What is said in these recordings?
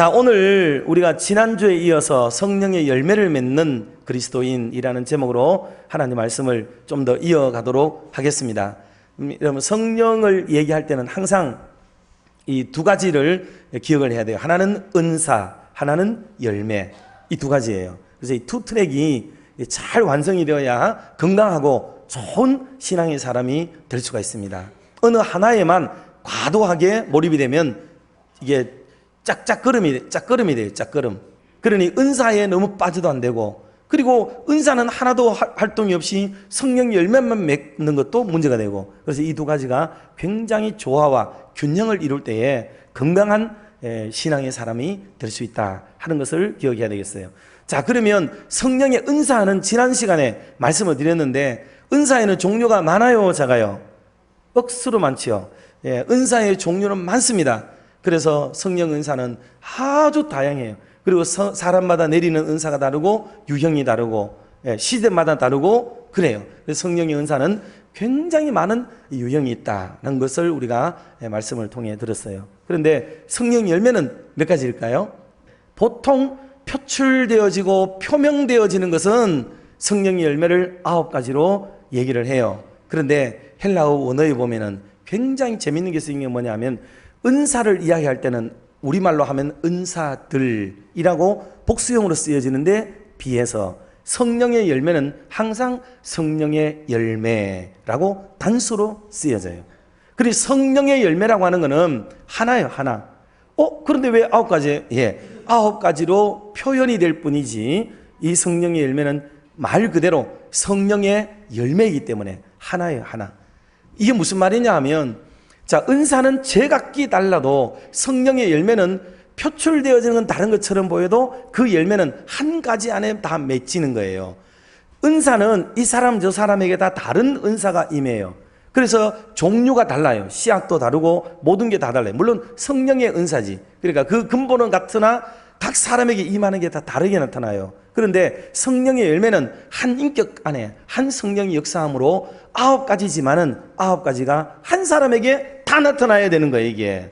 자, 오늘 우리가 지난주에 이어서 성령의 열매를 맺는 그리스도인이라는 제목으로 하나님 말씀을 좀 더 이어가도록 하겠습니다. 음, 여러분, 성령을 얘기할 때는 항상 이 두 가지를 기억을 해야 돼요. 하나는 은사, 하나는 열매. 이 두 가지예요. 그래서 이투 트랙이 잘 완성이 되어야 건강하고 좋은 신앙의 사람이 될 수가 있습니다. 어느 하나에만 과도하게 몰입이 되면 이게 짝짝걸음이 짝걸음이 돼요. 짝걸음. 그러니 은사에 너무 빠져도 안 되고 그리고 은사는 하나도 하- 활동이 없이 성령 열매만 맺는 것도 문제가 되고 그래서 이 두 가지가 굉장히 조화와 균형을 이룰 때에 건강한 에, 신앙의 사람이 될 수 있다 하는 것을 기억해야 되겠어요. 자, 그러면 성령의 은사는 지난 시간에 말씀을 드렸는데 은사에는 종류가 많아요, 작아요? 억수로 많지요. 예, 은사의 종류는 많습니다. 그래서 성령 은사는 아주 다양해요. 그리고 서- 사람마다 내리는 은사가 다르고 유형이 다르고 예, 시대마다 다르고 그래요. 그래서 성령의 은사는 굉장히 많은 유형이 있다는 것을 우리가 예, 말씀을 통해 들었어요. 그런데 성령 열매는 몇 가지일까요? 보통 표출되어지고 표명되어지는 것은 성령의 열매를 아홉 가지로 얘기를 해요. 그런데 헬라어 원어에 보면은 굉장히 재밌는 게 쓰인 게 뭐냐면 은사를 이야기할 때는 우리말로 하면 은사들이라고 복수형으로 쓰여지는데 비해서 성령의 열매는 항상 성령의 열매라고 단수로 쓰여져요. 그리고 성령의 열매라고 하는 것은 하나예요, 하나. 어, 그런데 왜 아홉 가지? 예. 아홉 가지로 표현이 될 뿐이지 이 성령의 열매는 말 그대로 성령의 열매이기 때문에 하나예요, 하나. 이게 무슨 말이냐 하면 자, 은사는 제각기 달라도 성령의 열매는 표출되어지는 건 다른 것처럼 보여도 그 열매는 한 가지 안에 다 맺히는 거예요. 은사는 이 사람 저 사람에게 다 다른 은사가 임해요. 그래서 종류가 달라요. 씨앗도 다르고 모든 게 다 달라요. 물론 성령의 은사지. 그러니까 그 근본은 같으나 각 사람에게 임하는 게 다 다르게 나타나요. 그런데 성령의 열매는 한 인격 안에 한 성령이 역사함으로 아홉 가지지만은 아홉 가지가 한 사람에게 다 나타나야 되는 거예요, 이게.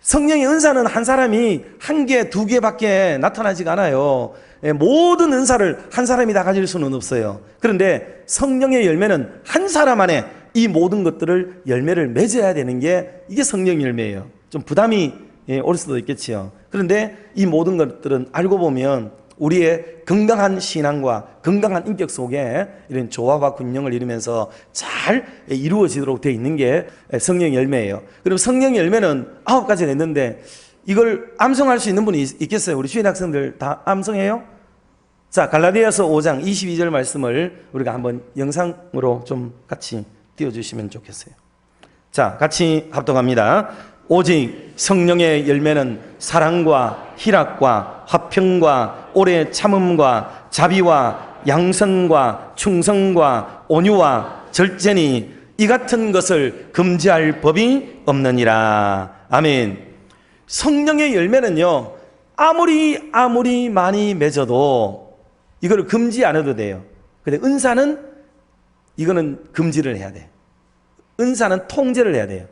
성령의 은사는 한 사람이 한 개, 두 개밖에 나타나지가 않아요. 예, 모든 은사를 한 사람이 다 가질 수는 없어요. 그런데 성령의 열매는 한 사람 안에 이 모든 것들을 열매를 맺어야 되는 게 이게 성령 열매예요. 좀 부담이 예, 올 수도 있겠지요. 그런데 이 모든 것들은 알고 보면 우리의 건강한 신앙과 건강한 인격 속에 이런 조화와 균형을 이루면서 잘 이루어지도록 되어 있는 게 성령 열매예요. 그럼 성령 열매는 아홉 가지가 있는데 이걸 암송할 수 있는 분이 있- 있겠어요? 우리 주인 학생들 다 암송해요? 자, 갈라디아서 5장 22절 말씀을 우리가 한번 영상으로 좀 같이 띄워주시면 좋겠어요. 자, 같이 합동합니다. 오직 성령의 열매는 사랑과 희락과 화평과 오래 참음과 자비와 양선과 충성과 온유와 절제니 이 같은 것을 금지할 법이 없느니라. 아멘. 성령의 열매는요, 아무리 아무리 많이 맺어도 이걸 금지 안 해도 돼요. 근데 은사는 이거는 금지를 해야 돼. 은사는 통제를 해야 돼요.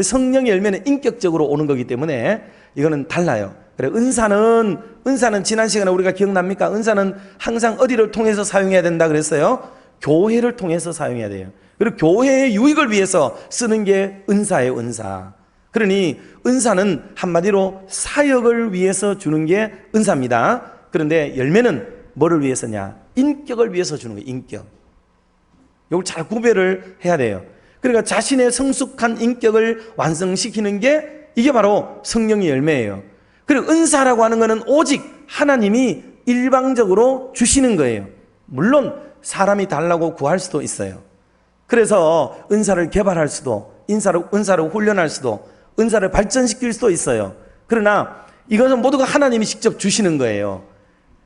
성령의 열매는 인격적으로 오는 거기 때문에 이거는 달라요. 그래 은사는 은사는 지난 시간에 우리가 기억납니까? 은사는 항상 어디를 통해서 사용해야 된다 그랬어요? 교회를 통해서 사용해야 돼요. 그리고 교회의 유익을 위해서 쓰는 게 은사예요, 은사. 그러니 은사는 한마디로 사역을 위해서 주는 게 은사입니다. 그런데 열매는 뭐를 위해서냐? 인격을 위해서 주는 거예요, 인격. 이걸 잘 구별을 해야 돼요. 그러니까 자신의 성숙한 인격을 완성시키는 게 이게 바로 성령의 열매예요. 그리고 은사라고 하는 것은 오직 하나님이 일방적으로 주시는 거예요. 물론 사람이 달라고 구할 수도 있어요. 그래서 은사를 개발할 수도, 인사를, 은사를 훈련할 수도, 은사를 발전시킬 수도 있어요. 그러나 이것은 모두가 하나님이 직접 주시는 거예요.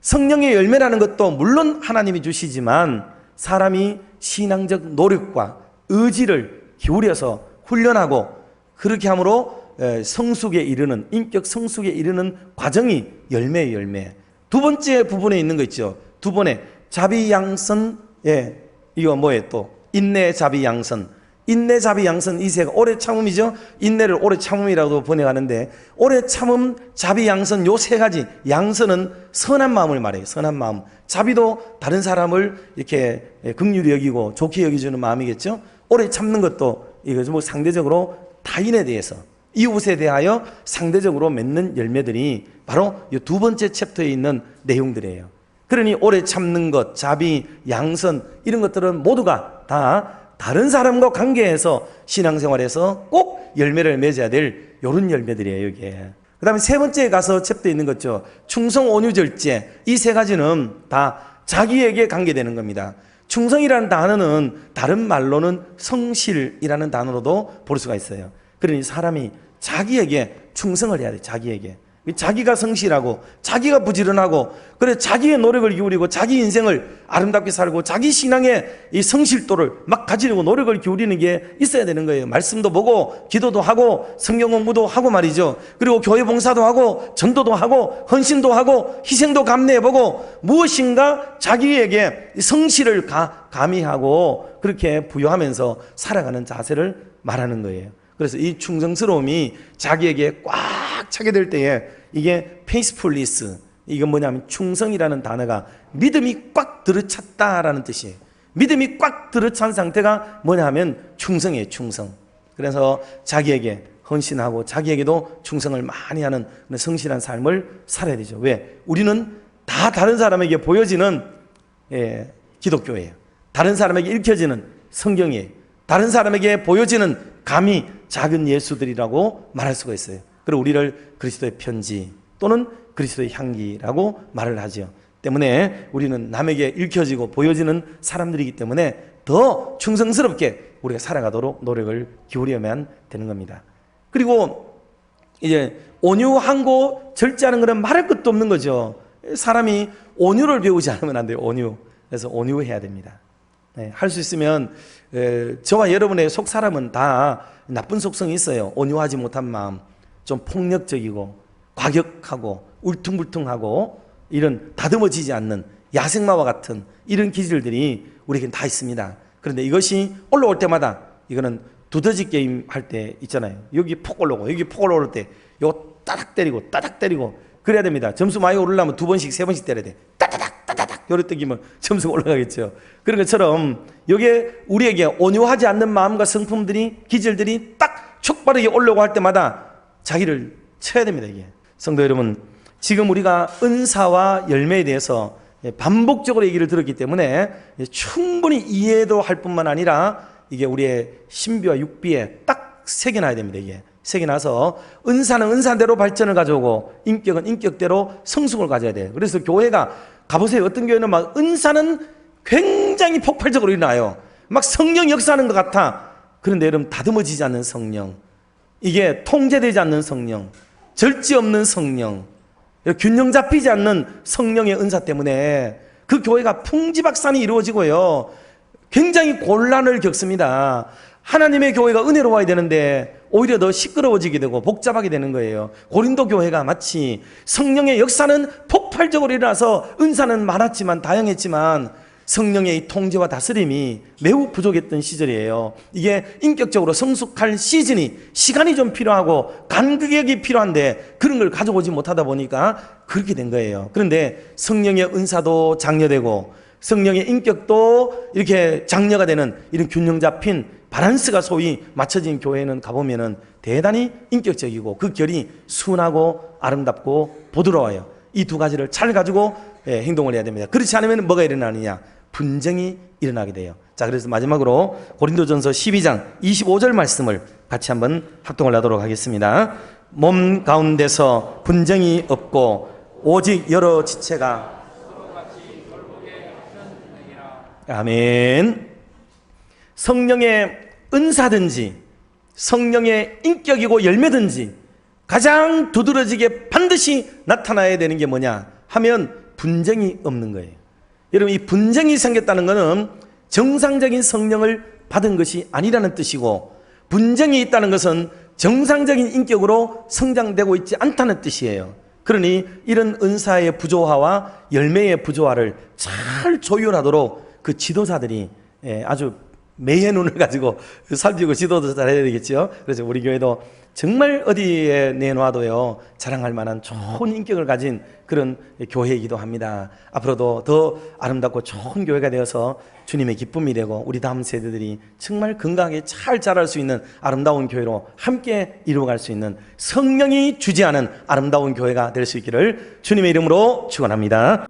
성령의 열매라는 것도 물론 하나님이 주시지만 사람이 신앙적 노력과 의지를 기울여서 훈련하고 그렇게 함으로 에, 성숙에 이르는 인격 성숙에 이르는 과정이 열매의 열매. 두 번째 부분에 있는 거 있죠. 두 번에 자비 양선 예 이거 뭐예요 또 인내 자비 양선 인내, 자비, 양선 이 세가 오래 참음이죠. 인내를 오래 참음이라고 번역하는데 오래 참음, 자비, 양선 요 세 가지. 양선은 선한 마음을 말해요. 선한 마음. 자비도 다른 사람을 이렇게 긍휼히 여기고 좋게 여기주는 마음이겠죠. 오래 참는 것도 이거 뭐 상대적으로 타인에 대해서 이웃에 대하여 상대적으로 맺는 열매들이 바로 이 두 번째 챕터에 있는 내용들이에요. 그러니 오래 참는 것, 자비, 양선 이런 것들은 모두가 다 다른 사람과 관계에서 신앙생활에서 꼭 열매를 맺어야 될 이런 열매들이에요, 이게. 그 다음에 세 번째에 가서 챕터에 있는 거죠. 충성, 온유, 절제. 이 세 가지는 다 자기에게 관계되는 겁니다. 충성이라는 단어는 다른 말로는 성실이라는 단어로도 볼 수가 있어요. 그러니 사람이 자기에게 충성을 해야 돼, 자기에게. 자기가 성실하고 자기가 부지런하고 그래 자기의 노력을 기울이고 자기 인생을 아름답게 살고 자기 신앙의 이 성실도를 막 가지려고 노력을 기울이는 게 있어야 되는 거예요. 말씀도 보고 기도도 하고 성경 공부도 하고 말이죠. 그리고 교회 봉사도 하고 전도도 하고 헌신도 하고 희생도 감내해 보고 무엇인가 자기에게 성실을 가, 가미하고 그렇게 부여하면서 살아가는 자세를 말하는 거예요. 그래서 이 충성스러움이 자기에게 꽉 차게 될 때에 이게 페이스풀리스 이건 뭐냐면 충성이라는 단어가 믿음이 꽉 들어찼다라는 뜻이에요. 믿음이 꽉 들어찬 상태가 뭐냐 하면 충성이에요, 충성. 그래서 자기에게 헌신하고 자기에게도 충성을 많이 하는 성실한 삶을 살아야 되죠. 왜? 우리는 다 다른 사람에게 보여지는 예, 기독교예요. 다른 사람에게 읽혀지는 성경이에요. 다른 사람에게 보여지는 감히 작은 예수들이라고 말할 수가 있어요. 그리고 우리를 그리스도의 편지 또는 그리스도의 향기라고 말을 하죠. 때문에 우리는 남에게 읽혀지고 보여지는 사람들이기 때문에 더 충성스럽게 우리가 살아가도록 노력을 기울여야만 되는 겁니다. 그리고 이제 온유한고 절제하는 것은 말할 것도 없는 거죠. 사람이 온유를 배우지 않으면 안 돼요. 온유. 그래서 온유해야 됩니다. 네, 할 수 있으면 에, 저와 여러분의 속 사람은 다 나쁜 속성이 있어요. 온유하지 못한 마음, 좀 폭력적이고 과격하고 울퉁불퉁하고 이런 다듬어지지 않는 야생마와 같은 이런 기질들이 우리에겐 다 있습니다. 그런데 이것이 올라올 때마다 이거는 두더지 게임 할 때 있잖아요. 여기 폭 올라오고 여기 폭 올라올 때 요거 따닥 때리고 따닥 때리고 그래야 됩니다. 점수 많이 오르려면 두 번씩 세 번씩 때려야 돼. 따다닥 요래 뜯기면 점수 올라가겠죠. 그런 것처럼 여기에 우리에게 온유하지 않는 마음과 성품들이 기질들이 딱 촉바르게 올라오고 할 때마다 자기를 쳐야 됩니다. 이게 성도 여러분 지금 우리가 은사와 열매에 대해서 반복적으로 얘기를 들었기 때문에 충분히 이해도 할 뿐만 아니라 이게 우리의 신비와 육비에 딱 새겨놔야 됩니다. 이게 새겨놔서 은사는 은사대로 발전을 가져오고 인격은 인격대로 성숙을 가져야 돼요. 그래서 교회가 가보세요. 어떤 교회는 막 은사는 굉장히 폭발적으로 일어나요. 막 성령 역사하는 것 같아. 그런데 여러분 다듬어지지 않는 성령, 이게 통제되지 않는 성령, 절제 없는 성령, 균형 잡히지 않는 성령의 은사 때문에 그 교회가 풍지박산이 이루어지고요. 굉장히 곤란을 겪습니다. 하나님의 교회가 은혜로워야 되는데 오히려 더 시끄러워지게 되고 복잡하게 되는 거예요. 고린도 교회가 마치 성령의 역사는 폭 발적으로 일어나서 은사는 많았지만 다양했지만 성령의 이 통제와 다스림이 매우 부족했던 시절이에요. 이게 인격적으로 성숙할 시즌이 시간이 좀 필요하고 간극력이 필요한데 그런 걸 가져오지 못하다 보니까 그렇게 된 거예요. 그런데 성령의 은사도 장려되고 성령의 인격도 이렇게 장려가 되는 이런 균형 잡힌 바란스가 소위 맞춰진 교회는 가보면은 대단히 인격적이고 그 결이 순하고 아름답고 부드러워요. 이 두 가지를 잘 가지고 예, 행동을 해야 됩니다. 그렇지 않으면 뭐가 일어나느냐? 분쟁이 일어나게 돼요. 자, 그래서 마지막으로 고린도전서 12장 25절 말씀을 같이 한번 합동을 하도록 하겠습니다. 몸 가운데서 분쟁이 없고 오직 여러 지체가 아멘. 성령의 은사든지 성령의 인격이고 열매든지 가장 두드러지게 반드시 나타나야 되는 게 뭐냐 하면 분쟁이 없는 거예요. 여러분 이 분쟁이 생겼다는 것은 정상적인 성령을 받은 것이 아니라는 뜻이고 분쟁이 있다는 것은 정상적인 인격으로 성장되고 있지 않다는 뜻이에요. 그러니 이런 은사의 부조화와 열매의 부조화를 잘 조율하도록 그 지도자들이 예, 아주 매의 눈을 가지고 살피고 지도도 잘해야 되겠죠. 그래서 우리 교회도 정말 어디에 내놔도요 자랑할 만한 좋은 인격을 가진 그런 교회이기도 합니다. 앞으로도 더 아름답고 좋은 교회가 되어서 주님의 기쁨이 되고 우리 다음 세대들이 정말 건강하게 잘 자랄 수 있는 아름다운 교회로 함께 이루어갈 수 있는 성령이 주지하는 아름다운 교회가 될 수 있기를 주님의 이름으로 축원합니다.